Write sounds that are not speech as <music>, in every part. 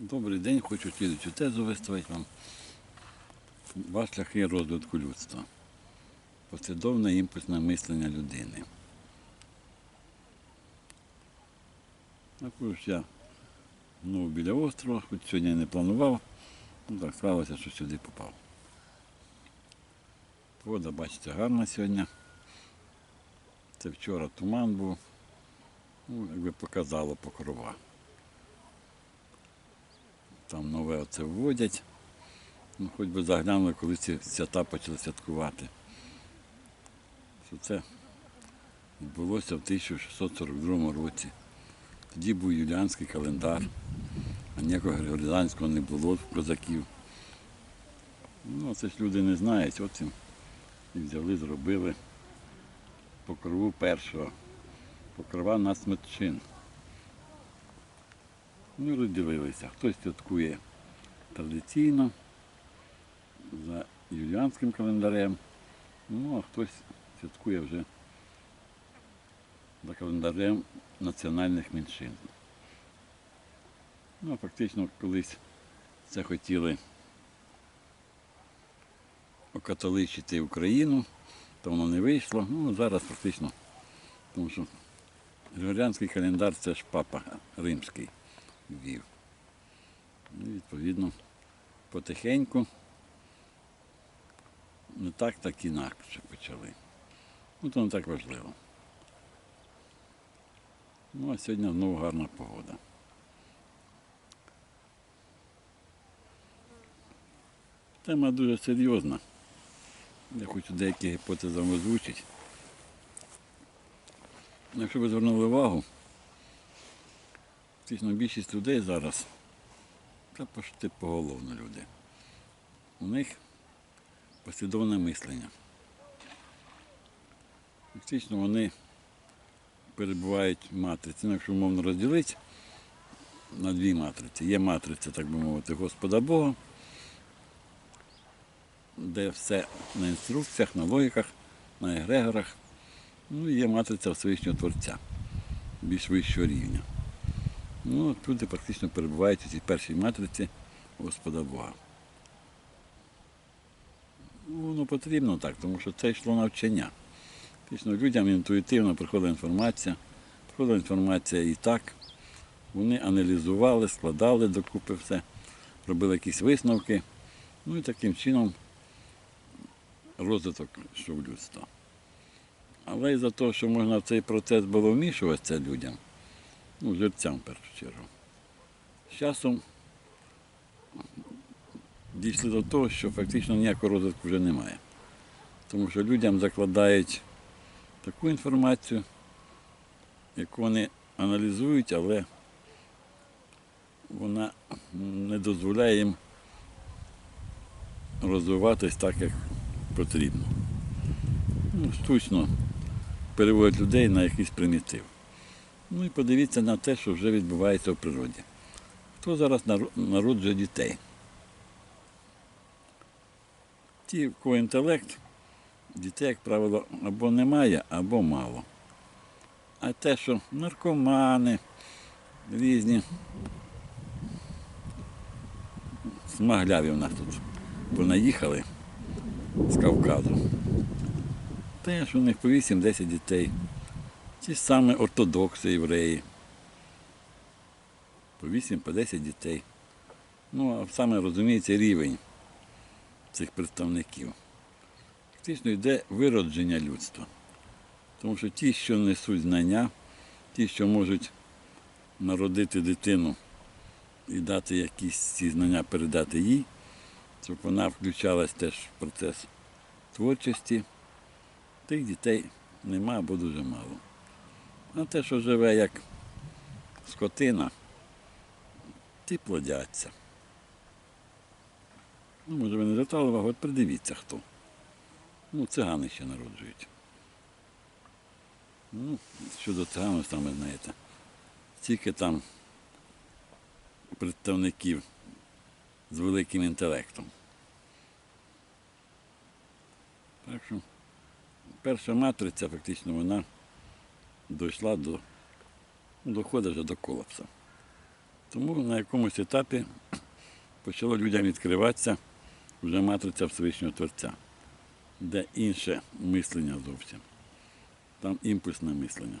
Добрий день, хочу слідчу тезу виставити вам. Два шляхи розвитку людства. Послідовне імпульсне мислення людини. Також я ну, біля острова, хоч сьогодні не планував, ну так склалося, що сюди попав. Погода, бачите, гарна сьогодні. Це вчора туман був, ну, якби показало покрова. Там нове оце вводять. Ну, хоч би заглянули, коли ці свята почали святкувати. Що це відбулося в 1642 році. Тоді був юліанський календар, а ніякого григоріанського не було в козаків. Ну, це ж люди не знають, от і взяли, зробили покрову першого. Покрова на смитчин. Ну, розділилися. Хтось святкує традиційно за юліанським календарем, ну а хтось святкує вже за календарем національних меншин. Ну, а фактично колись це хотіли окатоличити Україну, то воно не вийшло. Ну, зараз фактично, тому що Григоріанський календар це ж папа римський ввів. І відповідно потихеньку не так, так інакше почали. Ну, то не так важливо. Ну, а сьогодні знову гарна погода. Тема дуже серйозна. Я хочу деякі гіпотези озвучити. Якщо ви звернули увагу, фактично більшість людей зараз це почти поголовно люди. У них послідовне мислення. Фактично вони перебувають в матриці. Ну, якщо умовно розділити на дві матриці. Є матриця, так би мовити, Господа Бога, де все на інструкціях, на логіках, на егрегорах. Ну і є матриця Всевишнього Творця, більш вищого рівня. Ну, от люди практично перебувають у цій першій матриці Господа Бога. Воно потрібно так, тому що це йшло навчання. Фактично людям інтуїтивно приходила інформація, приходила інформація і так. Вони аналізували, складали докупи все, робили якісь висновки. Ну і таким чином розвиток йшов людства. Але із-за того, що можна в цей процес було вмішуватися людям, ну, жерцям в першу чергу. З часом дійшли до того, що фактично ніякого розвитку вже немає. Тому що людям закладають таку інформацію, яку вони аналізують, але вона не дозволяє їм розвиватись так, як потрібно. Ну, штучно переводять людей на якийсь примітив. Ну і подивіться на те, що вже відбувається в природі. Хто зараз народжує дітей? Ті, в кого інтелект, дітей, як правило, або немає, або мало. А те, що наркомани, різні смагляві в нас тут понаїхали з Кавказу. Те, що у них по 8-10 дітей. Ті саме ортодокси, євреї. По 8 по 10 дітей. Ну, а саме розуміється рівень цих представників. Фактично йде виродження людства. Тому що ті, що несуть знання, ті, що можуть народити дитину і дати якісь ці знання, передати їй, щоб вона включалась теж в процес творчості, тих дітей нема або дуже мало. А те, що живе як скотина, ті плодяться. Ну, може, ви не звертали увагу, от придивіться хто. Ну, цигани ще народжують. Ну, щодо цигану, саме знаєте, стільки там представників з великим інтелектом. Так що перша матриця фактично вона дійшла до, доходить вже до колапсу. Тому на якомусь етапі почало людям відкриватися вже матриця Всевишнього Творця, де інше мислення зовсім. Там імпульсне мислення.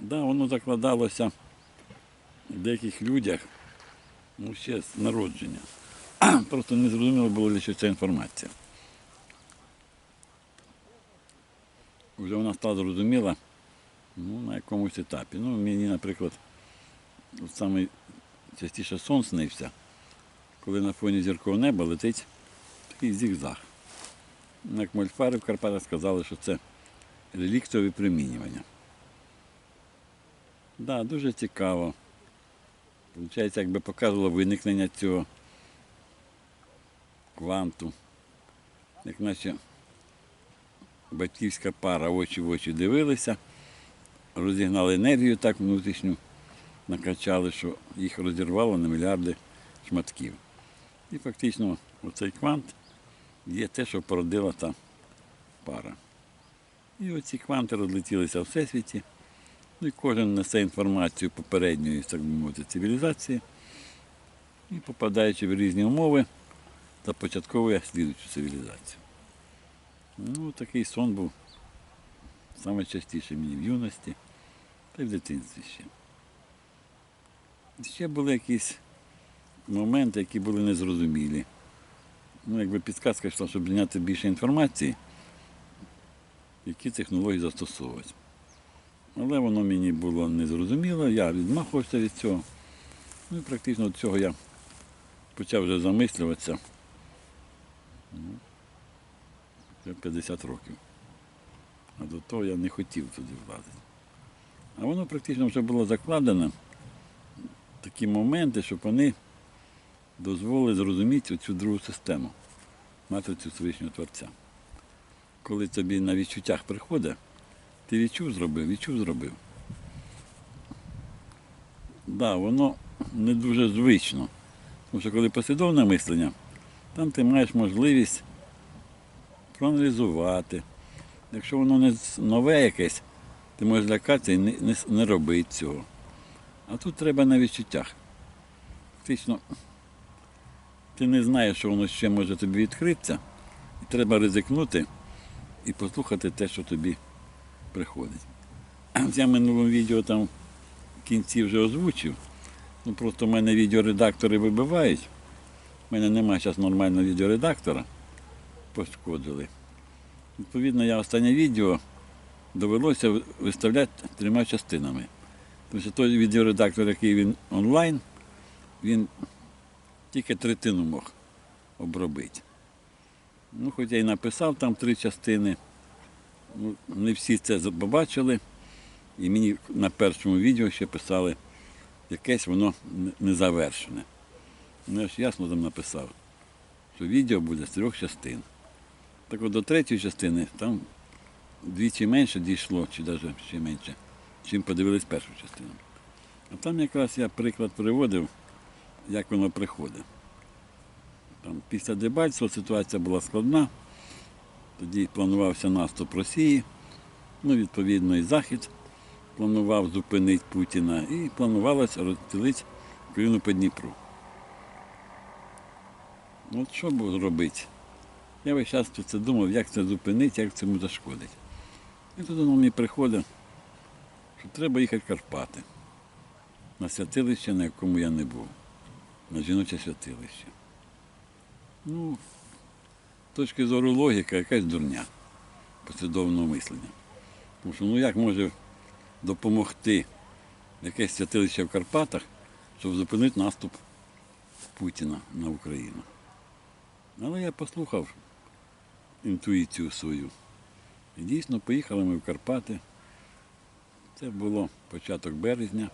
Да, воно закладалося в деяких людях ну, ще з народження. <clears throat> Просто не зрозуміло було, чого ця інформація. Вже вона стала зрозуміла ну, на якомусь етапі. Ну, мені, наприклад, саме частіше сон снився, коли на фоні зіркового неба летить такий зігзаг. Як мольфари в Карпатах сказали, що це реліктове випромінювання. Да, дуже цікаво. Получається, якби показувало виникнення цього кванту. Як наче батьківська пара очі в очі дивилися, розігнали енергію так внутрішню, накачали, що їх розірвало на мільярди шматків. І фактично оцей квант є те, що породила та пара. І оці кванти розлетілися в всесвіті. Ну і кожен несе інформацію попередньої, так би мовити, цивілізації. І попадаючи в різні умови, започатковує слідуючу цивілізацію. Ну, такий сон був саме частіше мені в юності та й в дитинстві ще. Ще були якісь моменти, які були незрозумілі. Ну, якби підказка йшла, щоб зняти більше інформації, які технології застосовувати. Але воно мені було незрозуміло, я відмахувався від цього. Ну і практично від цього я почав вже замислюватися. Ну, вже 50 років. А до того я не хотів туди влазити. А воно практично вже було закладено такі моменти, щоб вони дозволили зрозуміти цю другу систему, матрицю Всевишнього Творця. Коли тобі на відчуттях приходить, ти відчув зробив, відчув зробив. Так, да, воно не дуже звично. Тому що коли послідовне мислення, там ти маєш можливість проаналізувати. Якщо воно не нове якесь, ти можеш лякатися і не, не, не робити цього. А тут треба на відчуттях. Фактично, ти не знаєш, що воно ще може тобі відкритися, і треба ризикнути і послухати те, що тобі приходить. <clears throat> Я в минулому відео там в кінці вже озвучив. Ну просто в мене відеоредактори вибивають. У мене немає зараз нормального відеоредактора. Пошкодили. Відповідно, я останнє відео довелося виставляти трьома частинами. Тому що той відеоредактор, який він онлайн, він тільки третину мог обробити. Ну, хоч я і написав там три частини, ну, не всі це побачили. І мені на першому відео ще писали, якесь воно не- незавершене. Ну, я ж ясно там написав, що відео буде з трьох частин. Так от до третьої частини там двічі менше дійшло, чи навіть ще менше, чим подивились першу частину. А там якраз я приклад приводив, як воно приходить. Там після Дебальцева ситуація була складна, тоді планувався наступ Росії, ну, відповідно, і Захід планував зупинити Путіна і планувалося розділити Україну по Дніпру. Ну, От що було робити? Я весь час про це думав, як це зупинити, як цьому зашкодить. І тут воно мені приходить, що треба їхати в Карпати на святилище, на якому я не був, на жіноче святилище. Ну, з точки зору логіка, якась дурня послідовного мислення. Тому що ну як може допомогти якесь святилище в Карпатах, щоб зупинити наступ Путіна на Україну. Але я послухав інтуїцію свою. І дійсно поїхали ми в Карпати. Це було початок березня.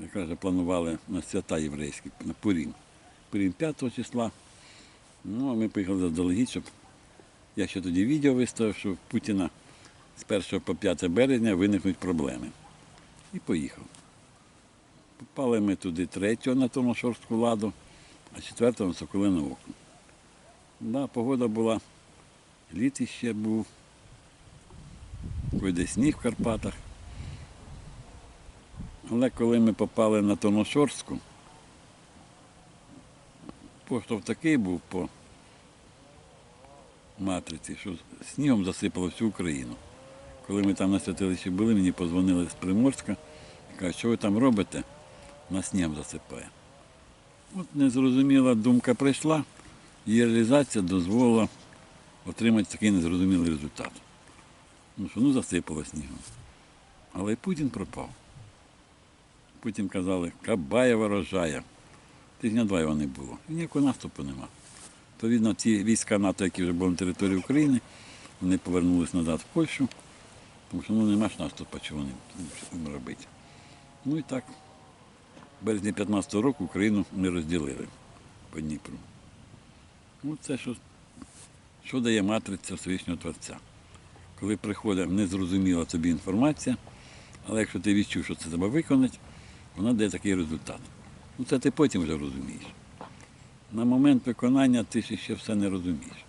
Якраз планували на свята єврейські, на Пурім. Пурім 5 числа. Ну, а ми поїхали заздалегідь, щоб я ще тоді відео виставив, що в Путіна з 1 по 5 березня виникнуть проблеми. І поїхав. Попали ми туди 3 на тому шорстку ладу, а 4 на Соколине око. Да, погода була, літ іще був, вийде сніг в Карпатах. Але коли ми попали на Тоношорську, поштовх такий був по матриці, що снігом засипало всю Україну. Коли ми там на святилищі були, мені позвонили з Приморська і кажуть, що ви там робите? Нас снігом засипає. От незрозуміла думка прийшла, її реалізація дозволила отримати такий незрозумілий результат. Ну що, ну засипало снігом. Але і Путін пропав. Потім казали, Кабаєва рожає. Тижня два його не було. І ніякого наступу нема. То, видно, ті війська НАТО, які вже були на території України, вони повернулись назад в Польщу, тому що ну, нема ж наступу, чого вони робити. Ну і так, в березні 15-го року Україну ми розділили по Дніпру. Ну, це що, що дає матриця Всевишнього Творця. Коли приходить незрозуміла тобі інформація, але якщо ти відчув, що це треба виконати, вона дає такий результат. Ну це ти потім вже розумієш. На момент виконання ти ще все не розумієш.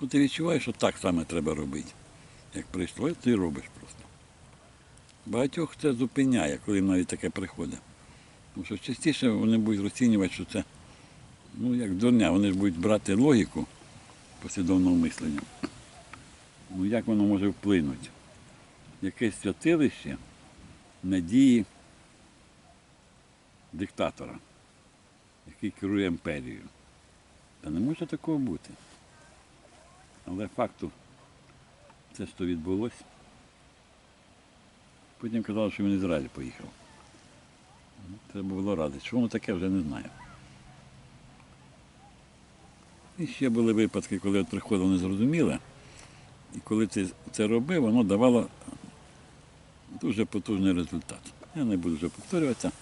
Ну, ти відчуваєш, що так саме треба робити. Як прийшло, ти робиш просто. Багатьох це зупиняє, коли навіть таке приходить. Тому що частіше вони будуть розцінювати, що це ну, як дурня, вони ж будуть брати логіку послідовного мислення. Ну як воно може вплинути? Якесь святилище надії диктатора, який керує імперією. Та не може такого бути. Але факту це що відбулося. Потім казали, що він в Ізраїль поїхав. Ну, Треба було радити. Що воно таке, вже не знаю. І ще були випадки, коли приходило незрозуміле. І коли ти це робив, воно давало дуже потужний результат. Я не буду вже повторюватися.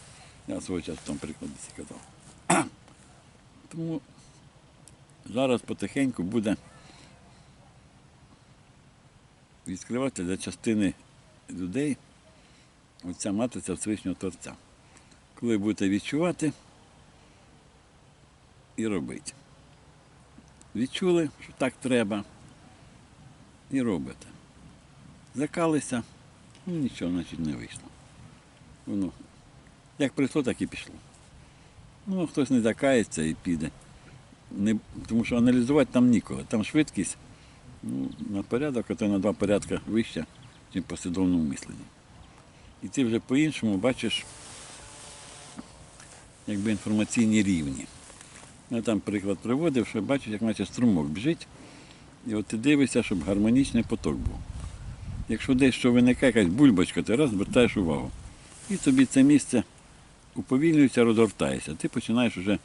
Я свого часу там прикладці казав. <clears throat> Тому зараз потихеньку буде відкривати для частини людей оця матриця Всевишнього Творця. Коли будете відчувати і робити. Відчули, що так треба, і робите. Закалися, ну нічого, значить, не вийшло. Воно як прийшло, так і пішло. Ну, хтось не закається і піде. Не, тому що аналізувати там ніколи. Там швидкість ну, на порядок, а то на два порядки вища, ніж послідовному мисленні. І ти вже по-іншому бачиш якби інформаційні рівні. Я там приклад приводив, що бачиш, як наче струмок біжить, і от ти дивишся, щоб гармонічний поток був. Якщо десь що виникає якась бульбочка, ти раз звертаєш увагу. І тобі це місце уповільнюється, розгортається. Ти починаєш вже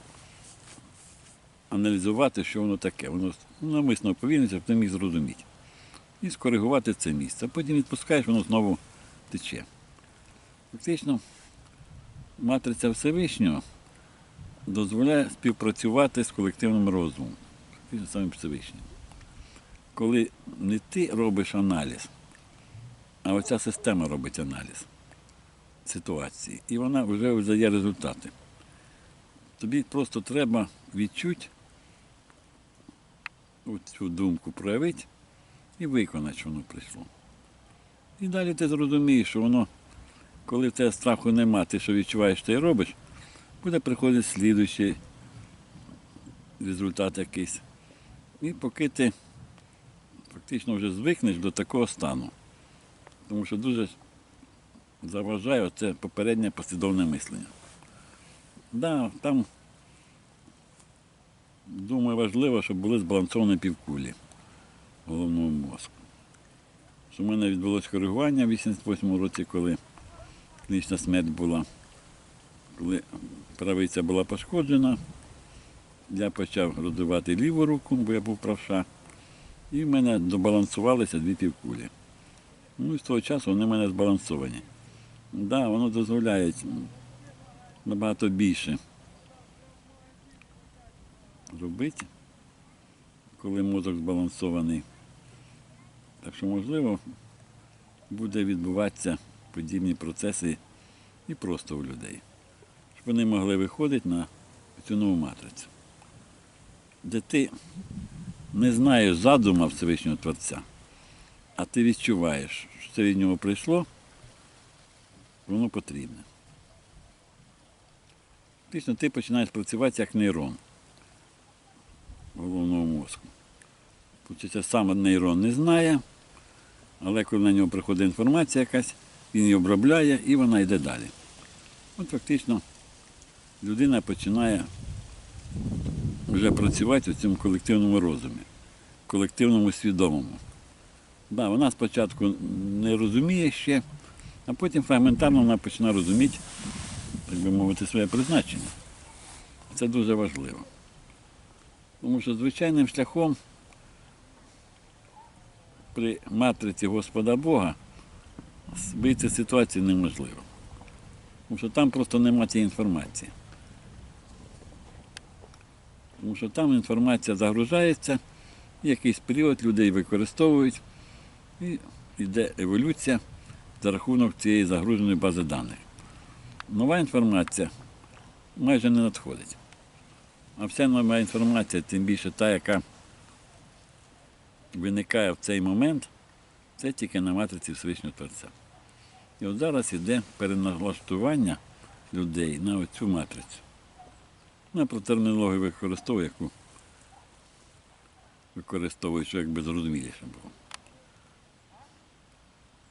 аналізувати, що воно таке. Воно навмисно уповільнюється, щоб ти міг зрозуміти. І скоригувати це місце. Потім відпускаєш, воно знову тече. Фактично, матриця Всевишнього дозволяє співпрацювати з колективним розумом, фактично самим Всевишнім. Коли не ти робиш аналіз, а оця система робить аналіз ситуації. І вона вже видає результати. Тобі просто треба відчути цю думку проявити і виконати, що воно прийшло. І далі ти зрозумієш, що воно, коли в тебе страху нема, ти що відчуваєш, ти робиш, буде приходити слідуючий результат якийсь. І поки ти фактично вже звикнеш до такого стану. Тому що дуже заважає це попереднє послідовне мислення. Да, там, думаю, важливо, щоб були збалансовані півкулі головного мозку. В мене відбулося коригування в 88-му році, коли клінічна смерть була, коли правиця була пошкоджена, я почав розвивати ліву руку, бо я був правша, і в мене добалансувалися дві півкулі. Ну з того часу вони в мене збалансовані. Так, да, воно дозволяє набагато більше робити, коли мозок збалансований. Так що, можливо, буде відбуватися подібні процеси і просто у людей, щоб вони могли виходити на цю нову матрицю, де ти не знаєш задума Всевишнього Творця, а ти відчуваєш, що це від нього прийшло, воно потрібне. Фактично ти починаєш працювати як нейрон головного мозку. Получається, сам нейрон не знає, але коли на нього приходить інформація якась, він її обробляє і вона йде далі. От фактично людина починає вже працювати у цьому колективному розумі, колективному свідомому. Да, вона спочатку не розуміє ще, а потім фрагментарно вона починає розуміти, так би мовити, своє призначення. Це дуже важливо. Тому що звичайним шляхом при матриці Господа Бога вийти з ситуації неможливо. Тому що там просто немає цієї інформації. Тому що там інформація загружається, якийсь період людей використовують, і йде еволюція за рахунок цієї загруженої бази даних. Нова інформація майже не надходить. А вся нова інформація, тим більше та, яка виникає в цей момент, це тільки на матриці Всевишнього Творця. І от зараз йде переналаштування людей на оцю матрицю. Ну, я про термінологію використовую, яку використовую, що якби зрозуміліше було.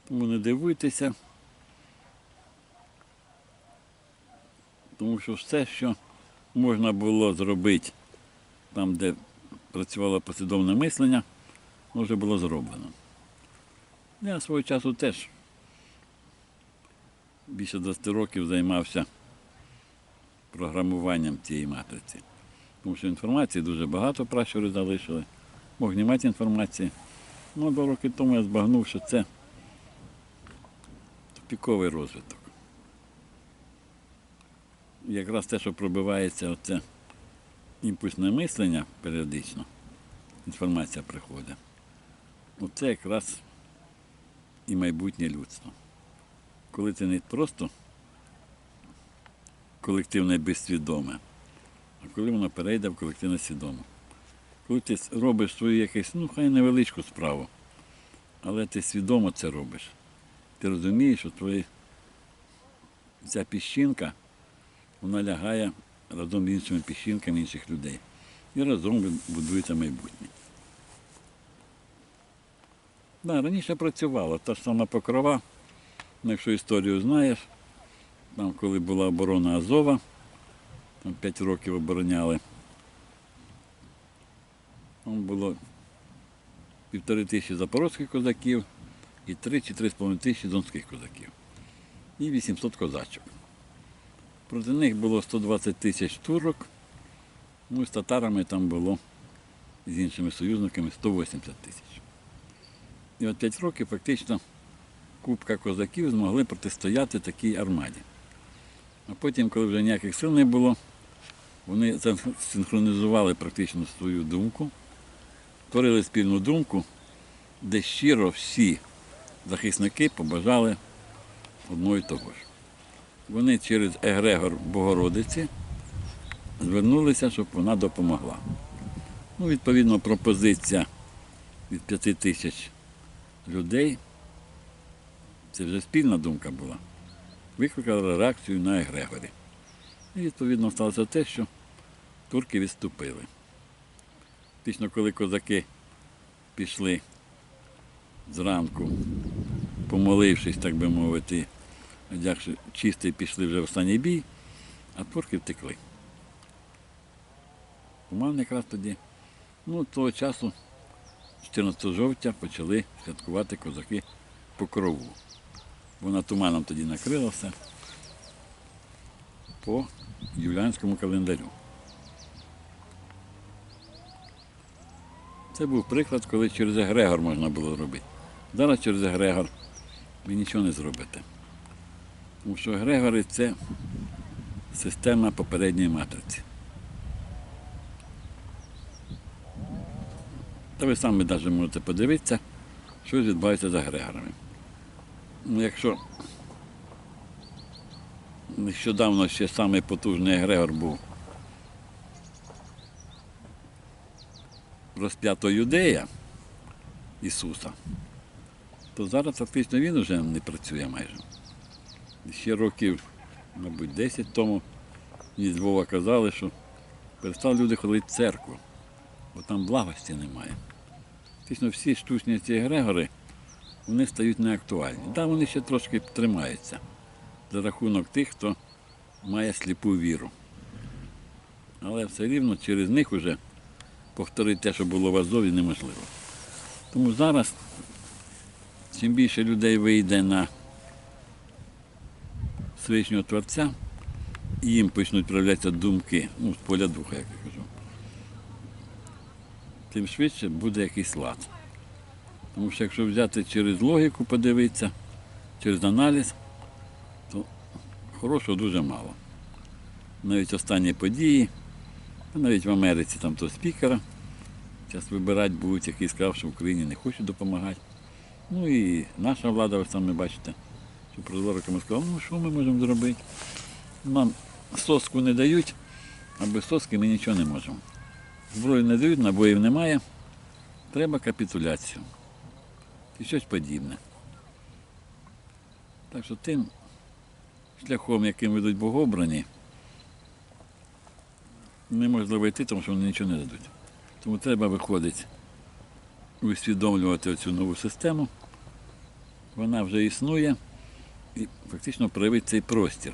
Тому не дивуйтеся, тому що все, що можна було зробити там, де працювало послідовне мислення, вже було зроблено. Я свого часу теж більше 20 років займався програмуванням цієї матриці. Тому що інформації дуже багато пращури залишили. Мог не мати інформації. Ну, два роки тому я збагнув, що це тупіковий розвиток. Якраз те, що пробивається оце імпульсне мислення періодично, інформація приходить. Оце якраз і майбутнє людство. Коли це не просто колективне безсвідоме, а коли воно перейде в колективне свідоме. Коли ти робиш свою якусь, ну хай невеличку справу, але ти свідомо це робиш. Ти розумієш, що твої, ця піщинка, вона лягає разом з іншими піщинками інших людей. І разом будується майбутнє. Да, раніше працювала, та ж сама покрова, ну, якщо історію знаєш, там, коли була оборона Азова, там 5 років обороняли. Там було півтори тисячі запорозьких козаків і 3 чи 3,5 тисячі донських козаків. І 800 козачок. Проти них було 120 тисяч турок, ну і з татарами там було з іншими союзниками 180 тисяч. І от 5 років фактично купка козаків змогли протистояти такій армаді. А потім, коли вже ніяких сил не було, вони синхронізували практично свою думку, створили спільну думку, де щиро всі захисники побажали одного і того ж. Вони через Егрегор Богородиці звернулися, щоб вона допомогла. Ну, відповідно, пропозиція від п'яти тисяч людей, це вже спільна думка була, викликала реакцію на Егрегорі. І відповідно сталося те, що турки відступили. Фактично, коли козаки пішли зранку, помолившись, так би мовити, одягши чистий, пішли вже в останній бій, а турки втекли. Туман якраз тоді. Ну, того часу, 14 жовтня, почали святкувати козаки покрову. Вона туманом тоді накрила все по юліанському календарю. Це був приклад, коли через Егрегор можна було робити. Зараз через Егрегор ви нічого не зробите. Тому що Егрегори це система попередньої матриці. Та ви самі навіть можете подивитися, що відбувається з Егрегорами. Ну, якщо нещодавно ще самий потужний Егрегор був розп'ято юдея Ісуса, то зараз фактично він вже не працює майже. ще років, мабуть, 10 тому мені з Львова казали, що перестали люди ходити в церкву, бо там благості немає. Фактично всі штучні ці егрегори, вони стають неактуальні. Так, вони ще трошки тримаються за рахунок тих, хто має сліпу віру. Але все рівно через них вже повторити те, що було в Азові, неможливо. Тому зараз, чим більше людей вийде на Всевишнього Творця, і їм почнуть проявлятися думки, ну, з поля духа, як я кажу, тим швидше буде якийсь лад. Тому що якщо взяти через логіку, подивитися, через аналіз, то хорошого дуже мало. Навіть останні події, навіть в Америці там то спікера, зараз вибирати будуть, який сказав, що в Україні не хочуть допомагати. Ну і наша влада, ви самі бачите, що прозориками сказав, ну що ми можемо зробити? Нам соску не дають, а без соски ми нічого не можемо. Зброю не дають, набоїв немає. Треба капітуляцію. І щось подібне. Так що тим шляхом, яким ведуть богобрані, неможливо йти, тому що вони нічого не дадуть. Тому треба виходити, усвідомлювати цю нову систему. Вона вже існує і фактично проявити цей простір,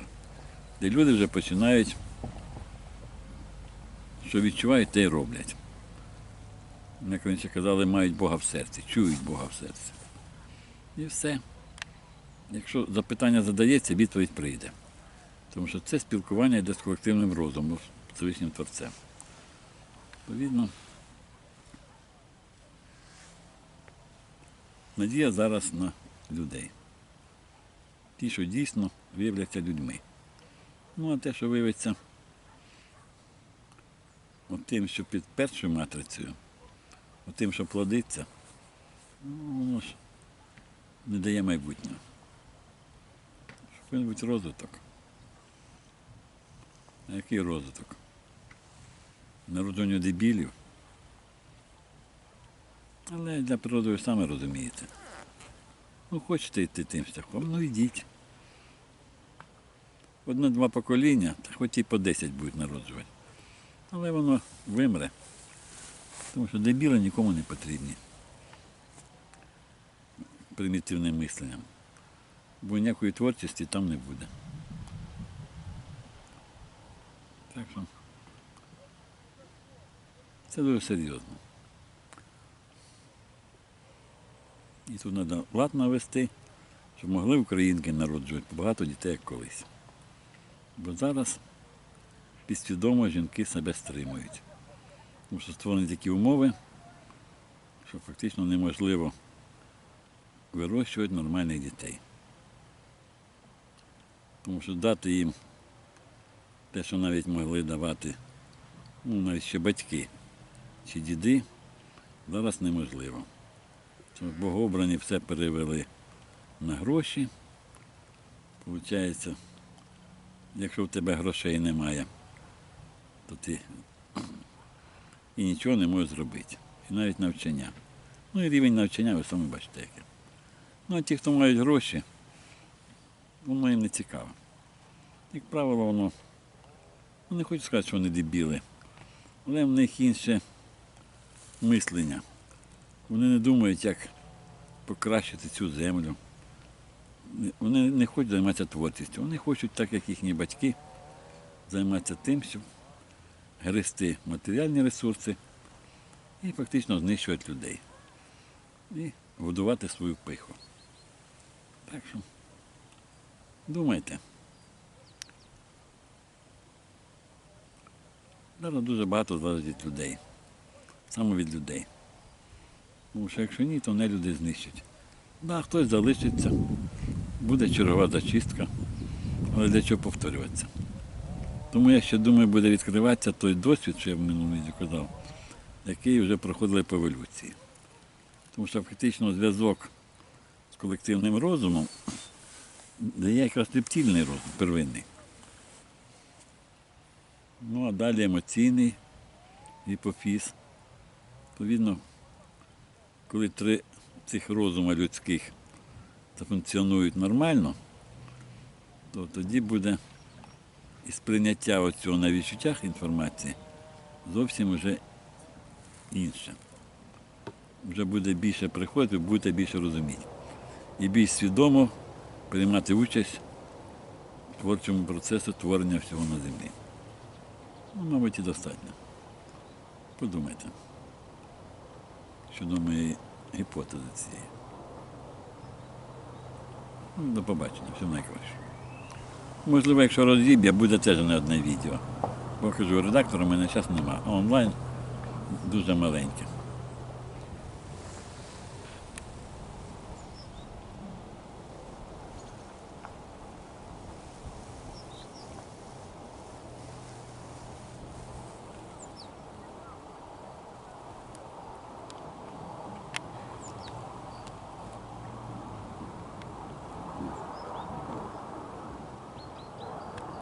де люди вже починають, що відчувають, те й роблять. Як раніше казали, мають Бога в серці, чують Бога в серці. І все. Якщо запитання задається, відповідь прийде. Тому що це спілкування йде з колективним розумом, з Всевишнім Творцем. Відповідно, надія зараз на людей. Ті, що дійсно виявляться людьми. Ну, а те, що виявиться тим, що під першою матрицею, тим, що плодиться, ну, воно ж не дає майбутнього. Бути розвиток. А який розвиток? Народження дебілів. Але для природи ви самі розумієте. Ну, хочете йти тим шляхом, ну йдіть. Одне-два покоління, хоч і по 10 будуть народжувати. Але воно вимре. Тому що дебіли нікому не потрібні. Примітивним мисленням. Бо ніякої творчості там не буде. Так що це дуже серйозно. І тут треба лад навести, щоб могли українки народжувати багато дітей, як колись. Бо зараз підсвідомо жінки себе стримують. Тому що створені такі умови, що фактично неможливо вирощувати нормальних дітей. Тому що дати їм те, що навіть могли давати, ну, навіть ще батьки чи діди, зараз неможливо. Тому богообрані все перевели на гроші. Получається, якщо в тебе грошей немає, то ти і нічого не можеш зробити. І навіть навчання. Ну і рівень навчання ви самі бачите яке. Ну а ті, хто мають гроші, воно їм не цікаво. Як правило, воно, ну, не хочу сказати, що вони дебіли, але в них інше мислення. Вони не думають, як покращити цю землю. Вони не хочуть займатися творчістю. Вони хочуть, так як їхні батьки, займатися тим, щоб грести матеріальні ресурси і фактично знищувати людей. І годувати свою пиху. Так що думайте. Зараз дуже багато залежить від людей. Саме від людей. Тому що якщо ні, то не люди знищать. Да, хтось залишиться, буде чергова зачистка, але для чого повторюватися? Тому я ще думаю, буде відкриватися той досвід, що я в минулому казав, який вже проходили по еволюції. Тому що фактично зв'язок з колективним розумом дає якраз рептильний розум, первинний. Ну а далі емоційний гіпофіз. Відповідно, коли три цих розума людських зафункціонують нормально, то тоді буде і сприйняття оцього на відчуттях інформації зовсім вже інше. Вже буде більше приходити, будете більше розуміти. І більш свідомо приймати участь в творчому процесі творення всього на землі. Ну, мабуть, і достатньо. Подумайте щодо моєї гіпотези цієї. Ну, До побачення, всього найкраще. Можливо, якщо розіб'я, буде теж не одне відео. Бо кажу, редактора в мене зараз немає, а онлайн дуже маленьке.